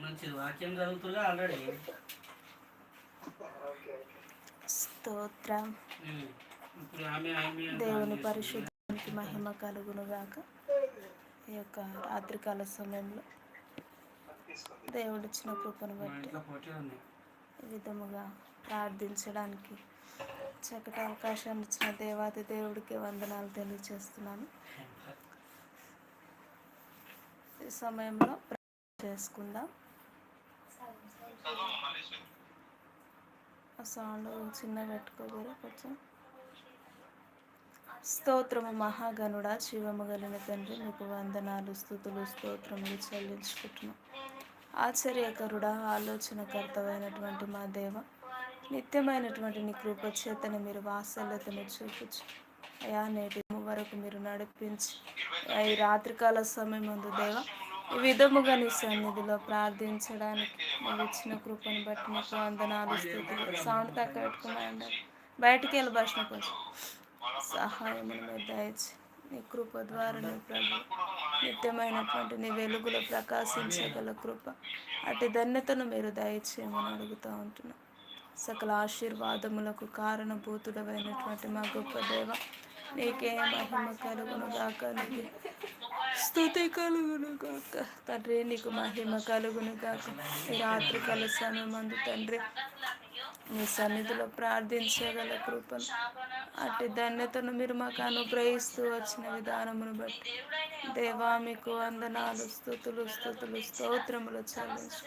మంచిది వాక్యం చదువుతుగా ఆల్రెడీ స్తోత్రం. ఇప్పుడు ఆమె ఆమె అంటూ దేవుని పరిశుద్ధానికి మహిమ కలుగును గాక ఈ యొక్క రాత్రికాల సమయంలో దేవుడిచ్చిన కృపను మా బట్టి ఈ విధముగా ప్రార్థించడానికి చక్కటి అవకాశాన్ని ఇచ్చిన దేవాది దేవుడికి వందనాలు తెలియజేస్తున్నాను. ఈ సమయంలో చేసుకుందాం. సౌండ్ చిన్న పెట్టుకోగలరా కొంచెం. స్తోత్రము మహాగణుడ శివము గలిన తండ్రి మీకు వందనాలు స్థుతులు స్తోత్రములు చెల్లించుకుంటున్నాం. ఆశ్చర్యకరుడా ఆలోచనకర్తమైనటువంటి మా దేవ నిత్యమైనటువంటి నీ కృప చేతని మీరు వాత్సల్యతను చూపించు. అయా నేటి వరకు మీరు నడిపించి. ఈ రాత్రికాల సమయం ముందు దేవ ఈ విధముగా నీ సన్నిధిలో ప్రార్థించడానికి నువ్వు ఇచ్చిన కృపను బట్టి నీకు వందనాలు స్థితి సౌండ్ తక్కువ పెట్టుకున్నాయండి బయటికి వెళ్ళి భాషణ కొంచెం. సహాయం మీరు దయచి. నీ కృప ద్వారా నీ ప్రభు నిత్యమైనటువంటి నీ వెలుగులో ప్రకాశించగల కృప అటు ధన్యతను మీరు దయచేయమని అడుగుతూ ఉంటున్నాను సకల ఆశీర్వాదములకు కారణభూతుడమైనటువంటి మా గొప్ప దేవ నీకే మహిమ కలుగును గాక నీకే స్థుతి కలుగును గాక తండ్రి నీకు మహిమ కలుగును గాక ఈ రాత్రికాల సమయం తండ్రి నీ సన్నిధిలో ప్రార్థించగల కృపను అట్టి ధన్యతను మీరు మాకు అనుగ్రహిస్తూ వచ్చిన విధానమును బట్టి. దేవా మీకు వందనాలు స్థుతులు స్థుతులు స్తోత్రములు చెల్లించు.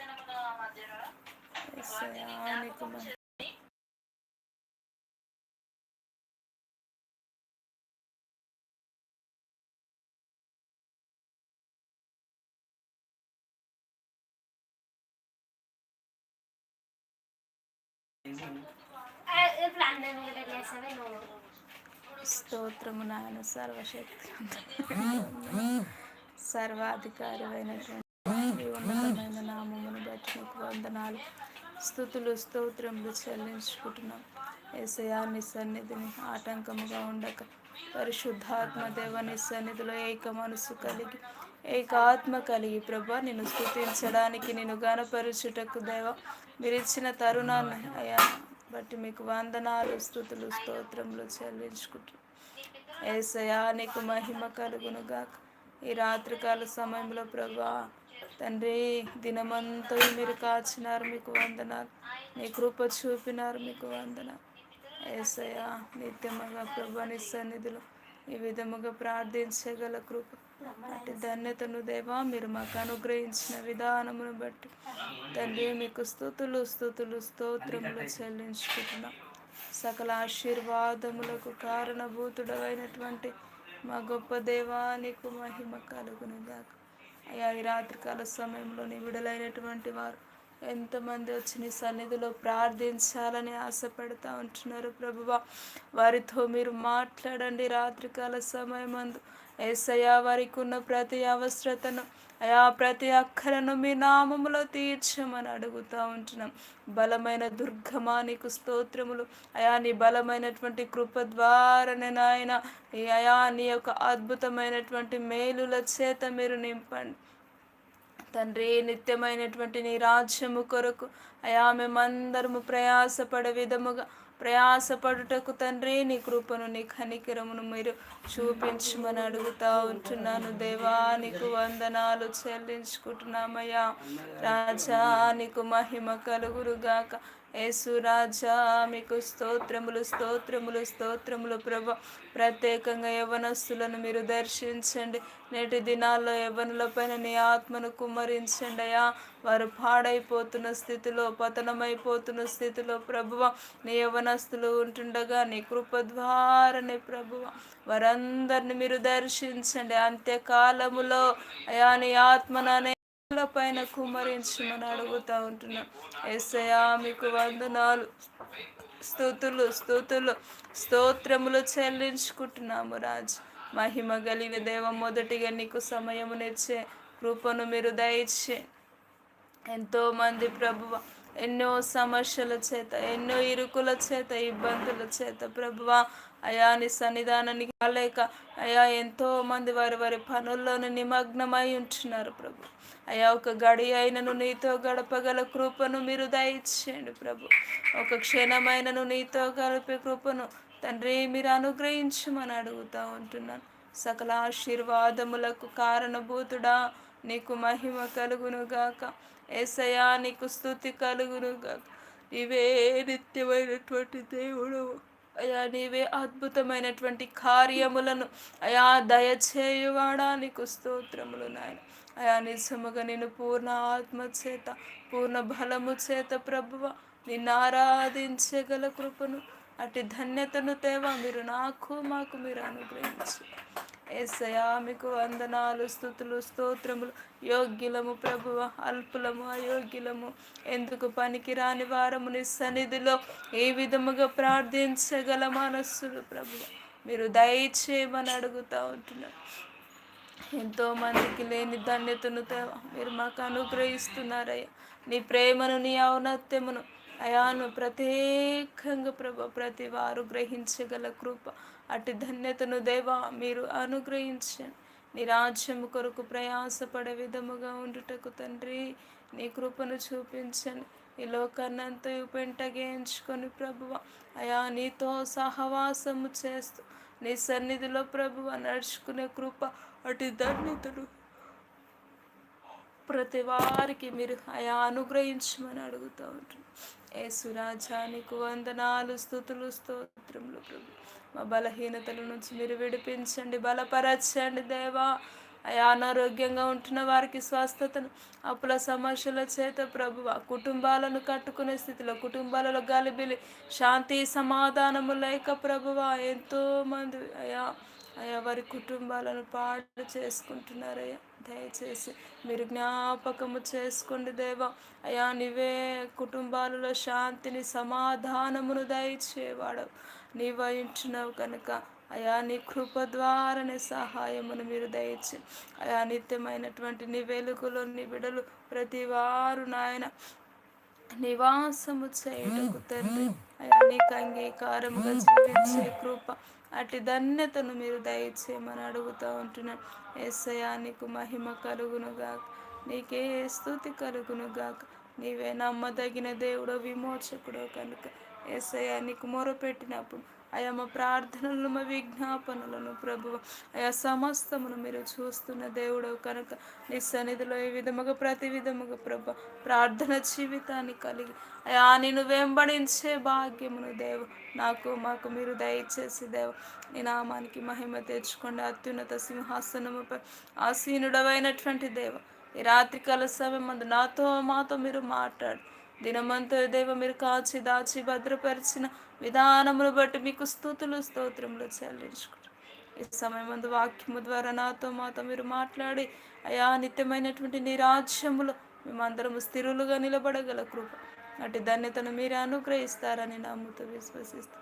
స్తోత్రము నాయన సర్వశక్తి. సర్వాధికారమైనటువంటి ఉన్నతమైన నామమును బట్టి నీకు వందనాలు. స్థుతులు స్తోత్రములు చెల్లించుకుంటున్నాం. ఏసయాన్ని సన్నిధిని ఆటంకముగా ఉండక పరిశుద్ధాత్మ దేవని సన్నిధిలో ఏక మనసు కలిగి ఏకాత్మ కలిగి ప్రభా నేను స్థుతించడానికి నేను గనపరుచుటకు దేవ మీరు ఇచ్చిన తరుణాన్ని అయ్యా బట్టి మీకు వందనాలు స్థుతులు స్తోత్రములు చెల్లించుకుంటున్నాం. ఏసయా నీకు మహిమ కలుగునుగాక. ఈ రాత్రికాల సమయంలో ప్రభా తండ్రి దినమంతా మీరు కాచినారు మీకు వందనాలు. నీ కృప చూపినారు మీకు వందనాలు. ఏసయా నిత్యముగా ప్రభా నీ సన్నిధిలో ఈ విధముగా ప్రార్థించగల కృప. అట్టి ధన్యతను దేవా మీరు మాకు అనుగ్రహించిన విధానమును బట్టి. తండ్రి మీకు స్థుతులు స్థుతులు స్తోత్రములు చెల్లించుకుంటున్నాం. సకల ఆశీర్వాదములకు కారణభూతుడమైనటువంటి మా గొప్ప దేవానికి మహిమ కలుగును గాక అయ్యా ఈ రాత్రికాల సమయంలో నీ విడుదలైనటువంటి వారు ఎంతమంది వచ్చి నీ సన్నిధిలో ప్రార్థించాలని ఆశపడుతూ ఉంటున్నారు ప్రభువ? వారితో మీరు మాట్లాడండి రాత్రికాల సమయం అందు ఏసయ్యా వారికి ఉన్న ప్రతి అవసరతను అయా ప్రతి అక్కరను మీ నామములో తీర్చమని అడుగుతూ ఉంటున్నాం. బలమైన దుర్గమా నీకు స్తోత్రములు. అయా నీ బలమైనటువంటి కృప ద్వారానే నాయన ఈ అయా నీ యొక్క అద్భుతమైనటువంటి మేలుల చేత మీరు నింపండి. తండ్రి నిత్యమైనటువంటి నీ రాజ్యము కొరకు అయా మేమందరము ప్రయాసపడే విధముగా ప్రయాసపడుటకు తండ్రి నీ కృపను నీ కనికిరమును మీరు చూపించమని అడుగుతా ఉంటున్నాను. దేవా నీకు వందనాలు చెల్లించుకుంటున్నామయ్యా. రాజా నీకు మహిమ కలుగురుగాక. యేసురాజా మీకు స్తోత్రములు స్తోత్రములు స్తోత్రములు ప్రభ. ప్రత్యేకంగా యవనస్తులను మీరు దర్శించండి. నేటి దినాల్లో యవనుల పైన నీ ఆత్మను కుమ్మరించండి అయ్యా. వారు పాడైపోతున్న స్థితిలో పతనమైపోతున్న స్థితిలో ప్రభువ నీ యవనస్తులు ఉంటుండగా నీ కృప ద్వారానే ప్రభువ వారందరిని మీరు దర్శించండి. అంత్యకాలములో అయా నీ ఆత్మననే పైన కుమరించమని అడుగుతా ఉంటున్నాం. ఎస్ఐయా మీకు వందనాలు. స్థుతులు స్థుతులు. స్తోత్రములు చెల్లించుకుంటున్నాము రాజు. మహిమ కలిగిన దేవ మొదటిగా నీకు సమయమునిచ్చే కృపను మీరు దయచే. ఎంతోమంది ప్రభువ ఎన్నో సమస్యల చేత ఎన్నో ఇరుకుల చేత ఇబ్బందుల చేత ప్రభువ అయా నీ సన్నిధానానికి కాలేక అయా ఎంతో మంది వారి వారి పనుల్లోనే నిమగ్నమై ఉంటున్నారు ప్రభు. అయ్యా ఒక గడి అయినను నీతో గడపగల కృపను మీరు దయచేయండి ప్రభు. ఒక క్షణమైనను నీతో గడిపే కృపను తండ్రి మీరు అనుగ్రహించమని అడుగుతూ ఉంటున్నాను. సకల ఆశీర్వాదములకు కారణభూతుడా నీకు మహిమ కలుగునుగాక. ఏసయా నీకు స్థుతి కలుగునుగాక. నీవే నిత్యమైనటువంటి దేవుడు. అయా నీవే అద్భుతమైనటువంటి కార్యములను అయా దయచేయువాడా నీకు స్తోత్రములు నాయన. అయా నిజముగా నేను పూర్ణ ఆత్మ చేత పూర్ణ బలము చేత ప్రభువ నిన్ను ఆరాధించగల కృపను అటు ధన్యతను తేవా మీరు నాకు మాకు మీరు అనుగ్రహించు. ఏసయా మీకు వందనాలు స్థుతులు స్తోత్రములు యోగ్యులము ప్రభువ అల్పులము అయోగ్యులము. ఎందుకు పనికిరాని వారము నీ సన్నిధిలో? ఏ విధముగా ప్రార్థించగల మనస్సులు ప్రభువ. మీరు దయచేయమని అడుగుతూ ఉంటున్నారు ఎంతో మందికి లేని ధన్యతను మీరు మాకు అనుగ్రహిస్తున్నారయ్యా. నీ ప్రేమను నీ ఔన్నత్యమును అయాను ప్రత్యేకంగా ప్రభ ప్రతి వారు గ్రహించగల కృప. అటు ధన్యతను దేవా మీరు అనుగ్రహించండి. నీ రాజ్యము కొరకు ప్రయాసపడే విధముగా ఉండుటకు తండ్రి నీ కృపను చూపించండి. ఈ లోకాన్నంతయు పెంటగేయించుకొని ప్రభువ అయా నీతో సహవాసము చేస్తూ నీ సన్నిధిలో ప్రభువ నడుచుకునే కృప అటు ధన్యతను ప్రతి వారికి మీరు అయా అనుగ్రహించమని అడుగుతూ ఉంటారు ఏసురాజా నీకు వందనాలు స్థుతులు స్తోత్రములు ప్రభు. మా బలహీనతల నుంచి మీరు విడిపించండి బలపరచండి దేవా. అయా అనారోగ్యంగా ఉంటున్న వారికి స్వస్థతను అప్పుల సమస్యల చేత ప్రభువ కుటుంబాలను కట్టుకునే స్థితిలో కుటుంబాలలో గలిబిలి శాంతి సమాధానము లేక ప్రభువ ఎంతోమంది అయా అయా వారి కుటుంబాలను పాడు చేసుకుంటున్నారయ్యా. దయచేసి మీరు జ్ఞాపకము చేసుకోండి దేవా. అయా నీవే కుటుంబాలలో శాంతిని సమాధానమును దయచేవాడవు నీవు ఇంటున్నావు కనుక. అయా నీ కృప ద్వారానే సహాయమును మీరు దయచి. అయా నిత్యమైనటువంటి నీ వెలుగులో నీ బిడలు ప్రతి వారు నాయన. నివాసము చేయుటకు తండ్రి. నీకు అంగీకారముగా జీవించే కృప అటు ధన్యతను మీరు దయచేయమని అడుగుతూ ఉంటున్నాను ఏసయా నీకు మహిమ కలుగునుగాక. నీకే స్థుతి కలుగునుగాక. నీవే నమ్మదగిన దేవుడో విమోచకుడో కనుక. ఏసయా నీకు మొరపెట్టినప్పుడు అయా మా ప్రార్థనలను మా విజ్ఞాపనలను ప్రభు. అయా సమస్తమును మీరు చూస్తున్న దేవుడు కనుక నీ సన్నిధిలో ఈ విధముగా ప్రతి విధముగా ప్రభు ప్రార్థన జీవితాన్ని కలిగి. అయా నేను వెంబడించే భాగ్యమును దేవు. నాకు మాకు మీరు దయచేసి దేవు. నీ నామానికి మహిమ తెచ్చుకోండి. అత్యున్నత సింహాసనముపై ఆసీనుడవైనటువంటి దేవ. ఈ రాత్రికాల సమయం మందు నాతో మాతో మీరు మాట్లాడు. దినమంతా దేవ మీరు కాచి దాచి భద్రపరిచిన విధానమును బట్టి మీకు స్థుతులు స్తోత్రములు చెల్లించుకుంటారు. ఈ సమయం ముందు వాక్యము ద్వారా నాతో మాతో మీరు మాట్లాడి అయా నిత్యమైనటువంటి నీ రాజ్యములో మేమందరము స్థిరులుగా నిలబడగల కృప అటు ధన్యతను మీరు అనుగ్రహిస్తారని నమ్ముతూ విశ్వసిస్తూ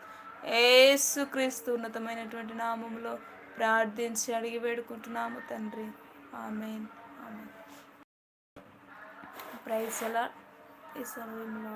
ఏసు క్రీస్తు ఉన్నతమైనటువంటి నామములో ప్రార్థించి అడిగి వేడుకుంటున్నాము తండ్రి. ఆమెన్. ఆమెన్. ప్రైజ్ ఎలా ఈ సమయంలో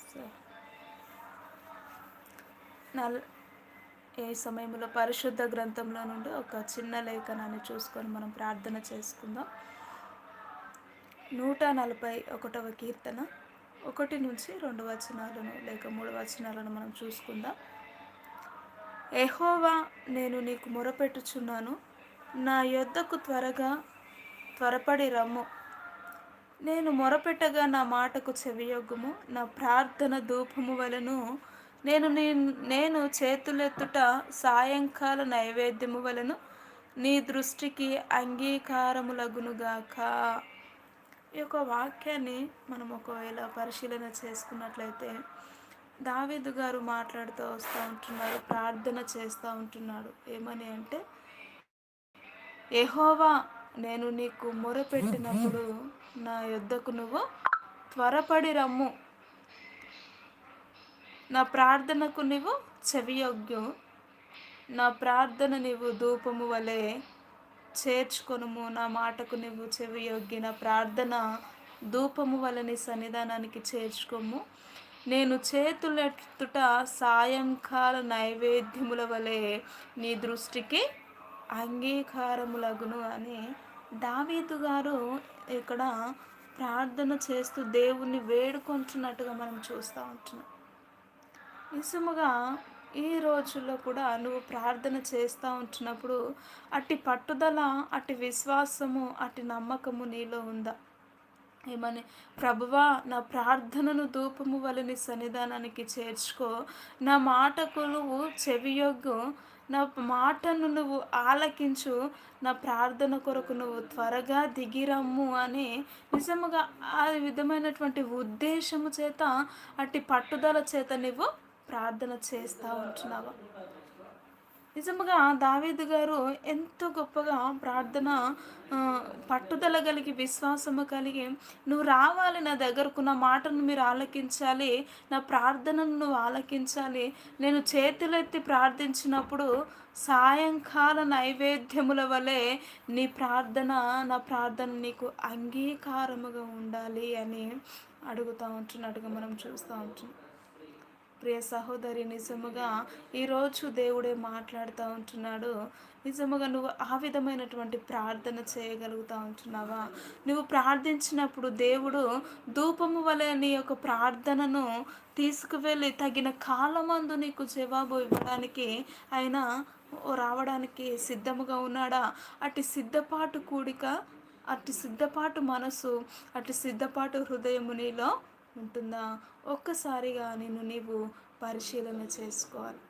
సో నల్ ఏ సమయంలో పరిశుద్ధ గ్రంథంలో నుండి ఒక చిన్న లేఖనాన్ని చూసుకొని మనం ప్రార్థన చేసుకుందాం. నూట నలభై ఒకటవ కీర్తన. ఒకటి నుంచి రెండు వచనాలను లేక మూడు వచనాలను మనం చూసుకుందాం. ఎహోవా నేను నీకు మొరపెట్టుచున్నాను. నా యొద్దకు త్వరగా త్వరపడి రమ్ము. నేను మొరపెట్టగా నా మాటకు చెవియొగ్గుము. నా ప్రార్థన ధూపము వలను నేను నీ నేను చేతులెత్తుట సాయంకాల నైవేద్యము వలను నీ దృష్టికి అంగీకారములగునుగాక. ఈ యొక్క వాక్యాన్ని మనం ఒకవేళ పరిశీలన చేసుకున్నట్లయితే దావీదు గారు మాట్లాడుతూ వస్తూ ఉంటున్నారు ప్రార్థన చేస్తూ ఉంటున్నాడు. ఏమని అంటే ఎహోవా నేను నీకు మొరపెట్టినప్పుడు నా యొద్దకు నువ్వు త్వరపడి రమ్ము. నా ప్రార్థనకు నీవు చెవియొగ్గు. నా ప్రార్థన నీవు ధూపము వలె చేర్చుకొనుము. నా మాటకు నువ్వు చెవియొగ్గి. నా ప్రార్థన ధూపము వలె నీ సన్నిధానానికి చేర్చుకోము. నేను చేతులెత్తుట సాయంకాల నైవేద్యముల వలె నీ దృష్టికి అంగీకారములగును అని దావీదు గారు ఇక్కడ ప్రార్థన చేస్తూ దేవుణ్ణి వేడుకుంటున్నట్టుగా మనం చూస్తూ ఉంటున్నాం. నిజముగా ఈ రోజుల్లో కూడా నువ్వు ప్రార్థన చేస్తూ ఉంటున్నప్పుడు అట్టి పట్టుదల అట్టి విశ్వాసము అట్టి నమ్మకము నీలో ఉందా? ఏమని ప్రభువా నా ప్రార్థనను ధూపము వలని సన్నిధానానికి చేర్చుకో. నా మాటకు నువ్వు చెవియొగ్గు. నా మాటను నువ్వు ఆలకించు. నా ప్రార్థన కొరకు నువ్వు త్వరగా దిగిరమ్ము అని నిజముగా ఆ విధమైనటువంటి ఉద్దేశము చేత అట్టి పట్టుదల చేత నువ్వు ప్రార్థన చేస్తూ ఉంటున్నావా? నిజముగా దావీదు గారు ఎంతో గొప్పగా ప్రార్థన పట్టుదల కలిగి విశ్వాసము కలిగి నువ్వు రావాలి నా దగ్గరకు నా మాటను మీరు ఆలకించాలి నా ప్రార్థనను నువ్వు ఆలకించాలి. నేను చేతులెత్తి ప్రార్థించినప్పుడు సాయంకాల నైవేద్యముల వలె నీ ప్రార్థన నా ప్రార్థన నీకు అంగీకారముగా ఉండాలి అని అడుగుతూ ఉంటున్నట్టుగా మనం చూస్తూ ఉంటున్నాం. ప్రియ సహోదరి నిజముగా ఈరోజు దేవుడే మాట్లాడుతూ ఉంటున్నాడు. నిజముగా నువ్వు ఆ విధమైనటువంటి ప్రార్థన చేయగలుగుతూ ఉంటున్నావా? నువ్వు ప్రార్థించినప్పుడు దేవుడు ధూపము వలె నీ యొక్క ప్రార్థనను తీసుకువెళ్ళి తగిన కాలమందు నీకు జవాబు ఇవ్వడానికి ఆయన రావడానికి సిద్ధముగా ఉన్నాడా? అటు సిద్ధపాటు కూడిక అటు సిద్ధపాటు మనసు అటు సిద్ధపాటు హృదయము నీలో ఉంటుందా? ఒక్కసారిగా నేను నీవు పరిశీలన చేసుకోవాలి.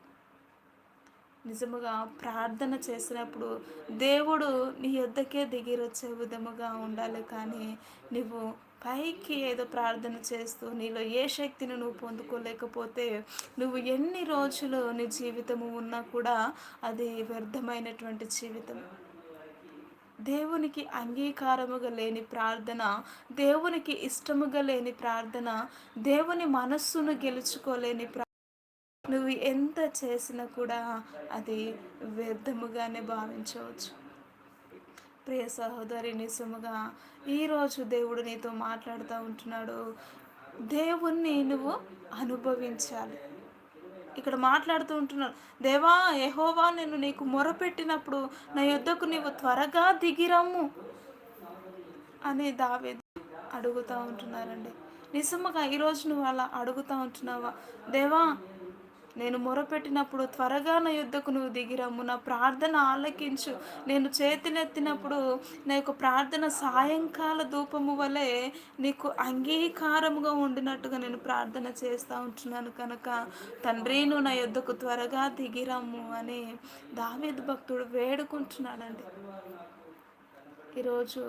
నిజముగా ప్రార్థన చేసినప్పుడు దేవుడు నీ యొద్దకే దిగిరొచ్చే విధముగా ఉండాలి కానీ నువ్వు పైకి ఏదో ప్రార్థన చేస్తూ నీలో ఏ శక్తిని నువ్వు పొందుకోలేకపోతే నువ్వు ఎన్ని రోజులు నీ జీవితము ఉన్నా కూడా అది వ్యర్థమైనటువంటి జీవితం. దేవునికి అంగీకారముగా లేని ప్రార్థన దేవునికి ఇష్టముగా లేని ప్రార్థన దేవుని మనస్సును గెలుచుకోలేని ప్రార్థన నువ్వు ఎంత చేసినా కూడా అది వ్యర్థముగానే భావించవచ్చు. ప్రియ సహోదరి నిజముగా ఈరోజు దేవుడు నీతో మాట్లాడుతూ ఉంటున్నాడు. దేవుణ్ణి నువ్వు అనుభవించాలి. ఇక్కడ మాట్లాడుతూ ఉంటున్నాడు దేవా ఎహోవా నేను నీకు మొరపెట్టినప్పుడు నా యుద్ధకు నీవు త్వరగా దిగిరమ్ము అని దావే అడుగుతూ ఉంటున్నారండి. నిజముగా ఈరోజు నువ్వు అలా అడుగుతూ ఉంటున్నావా? దేవా నేను మొరపెట్టినప్పుడు త్వరగా నా యుద్ధకు నువ్వు దిగిరమ్ము నా ప్రార్థన ఆలకించు. నేను చేతినెత్తినప్పుడు నా యొక్క ప్రార్థన సాయంకాల ధూపము వలె నీకు అంగీకారముగా ఉండినట్టుగా నేను ప్రార్థన చేస్తూ ఉంటున్నాను కనుక తండ్రి నువ్వు నా యుద్ధకు త్వరగా దిగిరమ్ము అని దావేది భక్తుడు వేడుకుంటున్నాడండి. ఈరోజు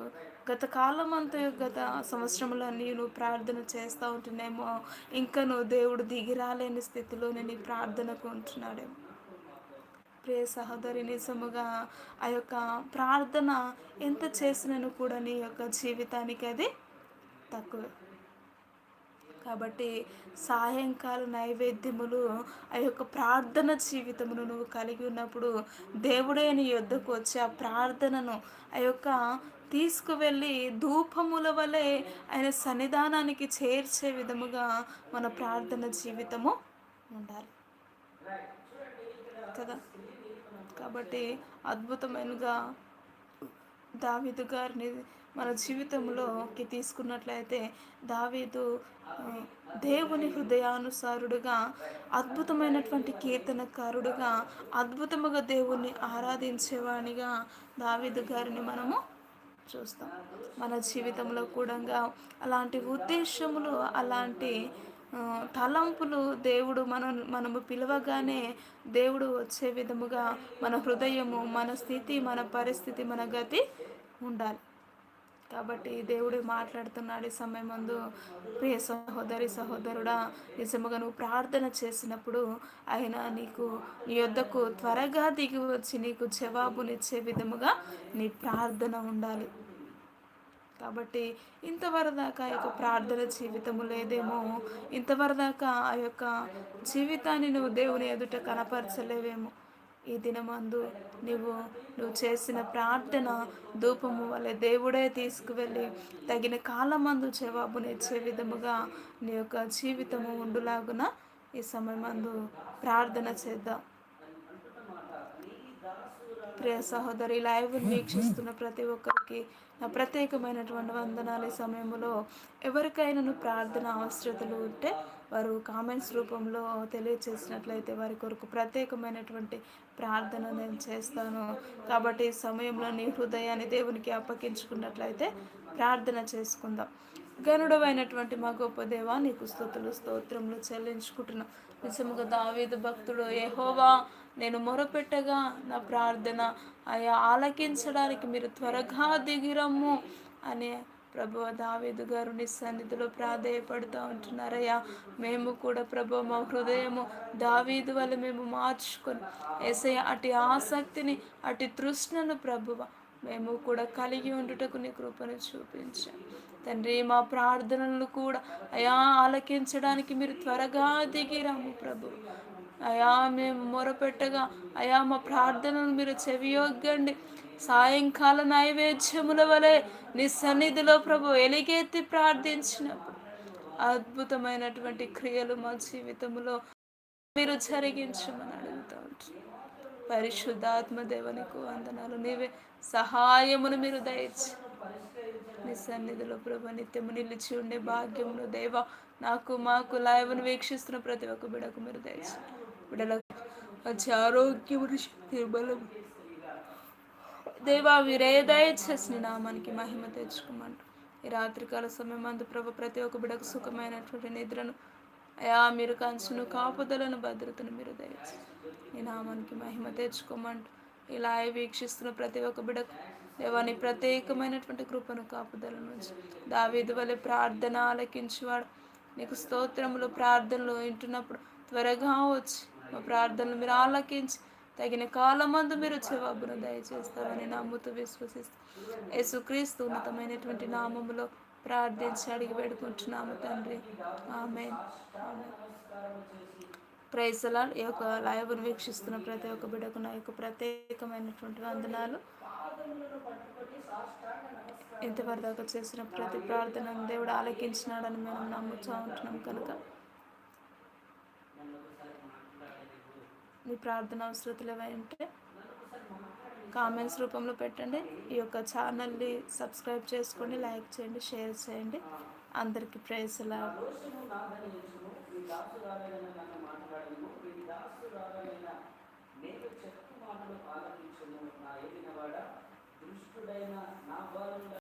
గత కాలం అంతా గత సంవత్సరంలో నేను ప్రార్థన చేస్తూ ఉంటున్నామో. ఇంకా నువ్వు దేవుడు దిగిరాలేని స్థితిలో నీ ప్రార్థనకు ఉంటున్నాడేమో ప్రియ సహోదరి నిజముగా ఆ యొక్క ప్రార్థన ఎంత చేసినను కూడా నీ యొక్క జీవితానికి అది తక్కువే. కాబట్టి సాయంకాల నైవేద్యములు ఆ యొక్క ప్రార్థన జీవితమును నువ్వు కలిగి ఉన్నప్పుడు దేవుడే నీ యొద్దకు వచ్చి ఆ ప్రార్థనను ఆ యొక్క తీసుకువెళ్ళి ధూపముల వలె ఆయన సన్నిధానానికి చేర్చే విధముగా మన ప్రార్థన జీవితము ఉండాలి. కదా? కాబట్టి అద్భుతమైనగా దావిదు గారిని మన జీవితంలోకి తీసుకున్నట్లయితే దావీదు దేవుని హృదయానుసారుడుగా అద్భుతమైనటువంటి కీర్తనకారుడుగా అద్భుతముగా దేవుణ్ణి ఆరాధించేవాణిగా దావీదు గారిని మనము చూస్తాం. మన జీవితంలో కూడా అలాంటి ఉద్దేశములు అలాంటి తలంపులు దేవుడు మన మనము పిలవగానే దేవుడు వచ్చే విధముగా మన హృదయము మన స్థితి మన పరిస్థితి మన గతి ఉండాలి. కాబట్టి దేవుడు మాట్లాడుతున్నాడు ఈ సమయం ముందు. ప్రియ సహోదరి సహోదరుడా నిజముగా నువ్వు ప్రార్థన చేసినప్పుడు ఆయన నీకు నీ యొద్దకు త్వరగా దిగి వచ్చి నీకు జవాబునిచ్చే విధముగా నీ ప్రార్థన ఉండాలి. కాబట్టి ఇంతవరదాకా ఆ యొక్క ప్రార్థన జీవితము లేదేమో. ఇంతవరదాకా ఆ యొక్క జీవితాన్ని నువ్వు దేవుని ఎదుట కనపరచలేవేమో. ఈ దినమందు నువ్వు నువ్వు చేసిన ప్రార్థన ధూపము వల్ల దేవుడే తీసుకువెళ్ళి తగిన కాలమందు జవాబునిచ్చే విధముగా నీ యొక్క జీవితము ఉండులాగున ఈ సమయమందు ప్రార్థన చేద్దాం. ప్రియ సహోదరి లైవ్ వీక్షిస్తున్న ప్రతి ఒక్కరికి నా ప్రత్యేకమైనటువంటి వందనాలు. ఈ సమయంలో ఎవరికైనా ప్రార్థన అవసరతలు ఉంటే వారు కామెంట్స్ రూపంలో తెలియచేసినట్లయితే వారి కొరకు ప్రత్యేకమైనటువంటి ప్రార్థన నేను చేస్తాను. కాబట్టి ఈ సమయంలో నీ హృదయాన్ని దేవునికి అప్పగించుకున్నట్లయితే ప్రార్థన చేసుకుందాం. గనుడమైనటువంటి మా గొప్ప దేవ నీకు స్థుతులు స్తోత్రములు చెల్లించుకుంటున్నాం. నిజముగా దావీదు భక్తుడు ఏహోవా నేను మొరపెట్టగా నా ప్రార్థన అయా ఆలకించడానికి మీరు త్వరగా దిగిరమ్ము అనే ప్రభు దావీదు గారు నీ సన్నిధిలో ప్రాధేయపడుతూ ఉంటున్నారయ్యా. మేము కూడా ప్రభు మా హృదయము దావీదు వల్ల మేము మార్చుకొని ఏసయ్య అటు ఆసక్తిని అటు తృష్ణను ప్రభువ మేము కూడా కలిగి ఉండుటకు నీ కృపను చూపించాం. తండ్రి మా ప్రార్థనలు కూడా అయా ఆలకించడానికి మీరు త్వరగా దిగిరాము ప్రభు అయా మేము మొరపెట్టగా అయా మా ప్రార్థనలు మీరు చెవియొగ్గండి. సాయంకాల నైవేద్యముల వలె నీ సన్నిధిలో ప్రభు ఎలిగెత్తి ప్రార్థించినప్పుడు అద్భుతమైనటువంటి క్రియలు మా జీవితంలో మీరు జరిగించమని అడుగుతూ ఉంటారు పరిశుద్ధాత్మ దేవునికి వందనాలు. నీవే సహాయమును మీరు దయచి నీ సన్నిధిలో ప్రభు నిత్యము నిలిచి ఉండే భాగ్యమును దేవ నాకు మాకు లైవ్ను వీక్షిస్తున్న ప్రతి ఒక్క బిడకు మీరు దయచి బిడలకు మంచి ఆరోగ్యమును శక్తి బలము దేవా మీరే దయచేసి నీ నామానికి మహిమ తెచ్చుకోమంటూ. ఈ రాత్రికాల సమయం అందు ప్రభు ప్రతి ఒక్క బిడకు సుఖమైనటువంటి నిద్రను అయా మీరు కంచును కాపుదలను భద్రతను మీరు దయచేసి నీ నామానికి మహిమ తెచ్చుకోమంటూ. ఇలా వీక్షిస్తున్న ప్రతి ఒక్క బిడకు దేవాని ప్రత్యేకమైనటువంటి కృపను కాపుదల నుంచి దావీదు వలె ప్రార్థన ఆలకించేవాడు. నీకు స్తోత్రములు ప్రార్థనలు వింటున్నప్పుడు త్వరగా వచ్చి మా ప్రార్థనలు మీరు ఆలకించి తగిన కాలమందు మీరు జవాబును దయచేస్తామని నమ్ముతూ విశ్వసిస్తూ యేసుక్రీస్తు ఉన్నతమైనటువంటి నామములో ప్రార్థించి అడిగి పెడుకుంటున్నాము తండ్రి. ఆమె ప్రైజలా ఈ యొక్క లైవ్ను వీక్షిస్తున్న ప్రతి ఒక్క బిడ్డకు నా యొక్క ప్రత్యేకమైనటువంటి వందనాలు. ఇంతవరదాకా చేసిన ప్రతి ప్రార్థన దేవుడు ఆలకించినాడని మేము నమ్ముతూ ఉంటున్నాం కనుక. మీ ప్రార్థన అవసరతలు ఏవంటే కామెంట్స్ రూపంలో పెట్టండి. ఈ యొక్క ఛానల్ని సబ్స్క్రైబ్ చేసుకోండి లైక్ చేయండి షేర్ చేయండి. అందరికీ ప్రైజ్ లా